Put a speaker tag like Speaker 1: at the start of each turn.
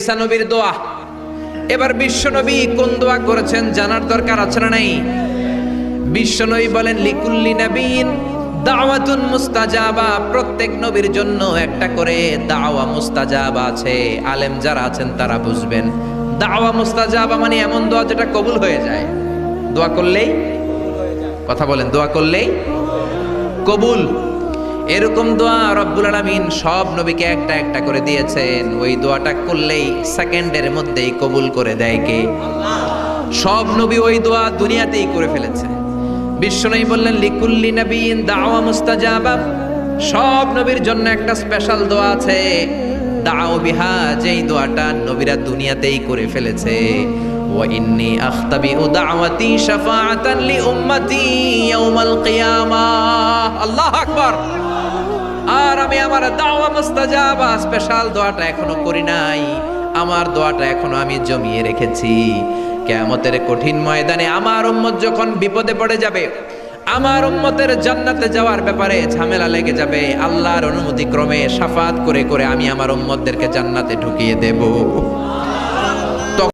Speaker 1: ঈসা নবীর দোয়া। এবার বিশ্বনবী কোন দোয়া করেছেন জানার দরকার আছে না নাই? বিশ্বনবী বলেন, লিকুল্লি নবীন দাওয়াতুন মুস্তাজাবা। প্রত্যেক নবীর জন্য একটা করে দাওয়া মুস্তাজাবা আছে। আলেম যারা আছেন তারা বুঝবেন। দাওয়া মুস্তাজাবা মানে এমন দোয়া যেটা কবুল হয়ে যায়। দোয়া করলেই? কথা বলেন, দোয়া করলেই? কবুল। এরকম দোয়া রব্বুল আলামিন সব নবীকে একটা একটা করে দিয়েছেন। ওই দোয়াটা করলেই সেকেন্ডের মধ্যেই কবুল করে দেয় কে? সব নবী ওই দোয়া দুনিয়াতেই করে ফেলেছে। বিশ্বনবী বললেন, লিকুল্লি নবীন দাওয়া মুস্তাজাবা। সব নবীর জন্য একটা স্পেশাল দোয়া আছে। দাও বিহা, যেই দোয়াটা নবীরা দুনিয়াতেই করে ফেলেছে। ওয়া ইন্নী আখতাবিউ দাওয়াতি শাফাআতান লি উম্মতি ইয়াউমাল কিয়ামাহ আল্লাহু আকবার। আমি আমার দাওয়া মুস্তাজাবা স্পেশাল দোয়াটা এখনও করি নাই। আমার দোয়াটা এখনও আমি জমিয়ে রেখেছি। কেয়ামতের কঠিন ময়দানে আমার উম্মত যখন বিপদে পড়ে যাবে, আমার উম্মতের জান্নাতে যাওয়ার ব্যাপারে ঝামেলা লেগে যাবে। আল্লাহর অনুমতি ক্রমে সাফাত করে করে আমি আমার উম্মতদেরকে জান্নাতে ঢুকিয়ে দেব।